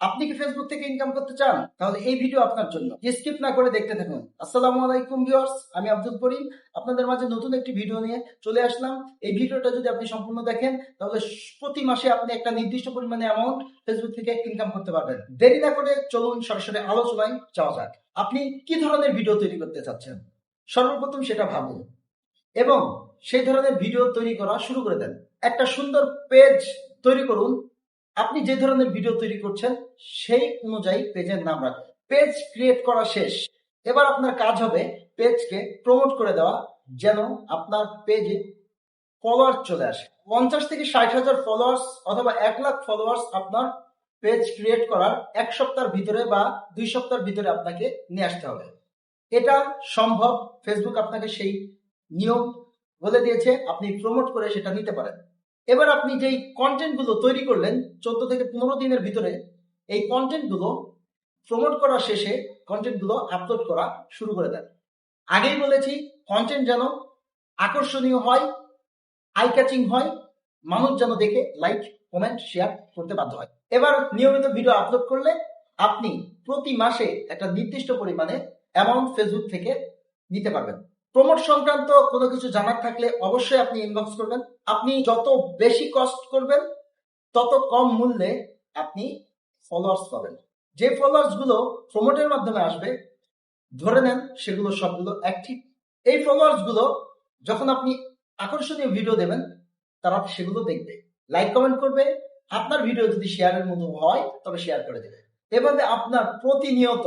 আপনি কি ফেসবুক থেকে ইনকাম করতে চান? তাহলে এই ভিডিও আপনার জন্য। স্কিপ না করে দেখতে থাকুন। আসসালামু আলাইকুম ভিউয়ার্স আমি আব্দুল করিম। আপনাদের মাঝে নতুন একটি ভিডিও নিয়ে চলে আসলাম। এই ভিডিওটা যদি আপনি সম্পূর্ণ দেখেন, তাহলে প্রতি মাসে আপনি একটা নির্দিষ্ট পরিমাণে অ্যামাউন্ট ফেসবুক থেকে ইনকাম করতে পারবেন। দেরি না করে চলুন সরাসরি আলোচনায় যাওয়া যাক। আপনি কি ধরনের ভিডিও তৈরি করতে চাচ্ছেন? সর্বপ্রথম সেটা ভাবুন। এবং সেই ধরনের ভিডিও তৈরি করা শুরু করে দেন। একটা সুন্দর পেজ তৈরি করুন। আপনি যে ধরনের ভিডিও তৈরি করছেন, সেই অনুযায়ী পেজের নাম রাখুন। পেজ ক্রিয়েট করা শেষ। এবার আপনার কাজ হবে পেজকে প্রমোট করে দেওয়া, যেন আপনার পেজে ফলোয়ার চলে আসে। পঞ্চাশ থেকে ষাট হাজার ফলোয়ার্স অথবা এক লাখ ফলোয়ার্স আপনার পেজ ক্রিয়েট করার এক সপ্তাহের ভিতরে বা দুই সপ্তাহের ভিতরে আপনাকে নিয়ে আসতে হবে। এটা সম্ভব। ফেসবুক আপনাকে সেই নিয়ম বলে দিয়েছে, আপনি প্রমোট করে সেটা নিতে পারেন। এবার আপনি যেই কন্টেন্টগুলো তৈরি করলেন, চোদ্দ থেকে পনেরো দিনের ভিতরে এই কন্টেন্টগুলো প্রমোট করা শেষে কন্টেন্টগুলো আপলোড করা শুরু করে দেন। আগেই বলেছি কন্টেন্ট যেন আকর্ষণীয় হয় আই ক্যাচিং হয়, মানুষ যেন দেখে লাইক কমেন্ট শেয়ার করতে বাধ্য হয়। এবার নিয়মিত ভিডিও আপলোড করলে আপনি প্রতি মাসে একটা নির্দিষ্ট পরিমাণে অ্যামাউন্ট ফেসবুক থেকে নিতে পারবেন। প্রমোট সংক্রান্ত কোনো কিছু জানার থাকলে অবশ্যই আপনি ইনবক্স করবেন। আপনি যত বেশি কস্ট করবেন, তত কম মূল্যে আপনি ফলোয়ার্স পাবেন। যে ফলোয়ার্সগুলো প্রমোটের মাধ্যমে আসবে, ধরে নেন সেগুলো সবগুলো অ্যাক্টিভ এই ফলোয়ার্সগুলো যখন আপনি আকর্ষণীয় ভিডিও দেবেন, তারা সেগুলো দেখবে লাইক কমেন্ট করবে। আপনার ভিডিও যদি শেয়ারের মতো হয়, তবে শেয়ার করে দেবে। এভাবে আপনার প্রতিনিয়ত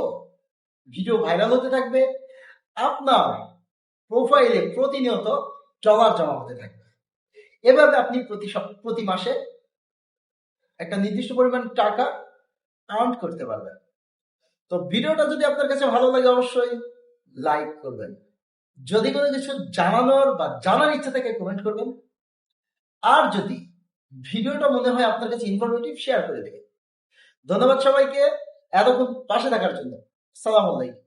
ভিডিও ভাইরাল হতে থাকবে। আপনার প্রোফাইলে প্রতিনিয়ত ডলার জমা হতে থাকবে এভাবে আপনি প্রতি প্রতি মাসে একটা নির্দিষ্ট পরিমাণ টাকা আর্ন করতে পারবেন। তো ভিডিওটা যদি আপনার কাছে ভালো লাগে অবশ্যই লাইক করবেন। যদি কোনো কিছু জানানোর বা জানার ইচ্ছা থেকে কমেন্ট করবেন। আর যদি ভিডিওটা মনে হয় আপনার কাছে ইনফরমেটিভ শেয়ার করে দেবেন। ধন্যবাদ সবাইকে। এতক্ষণ পাশে থাকার জন্য। সালাম আলাইকুম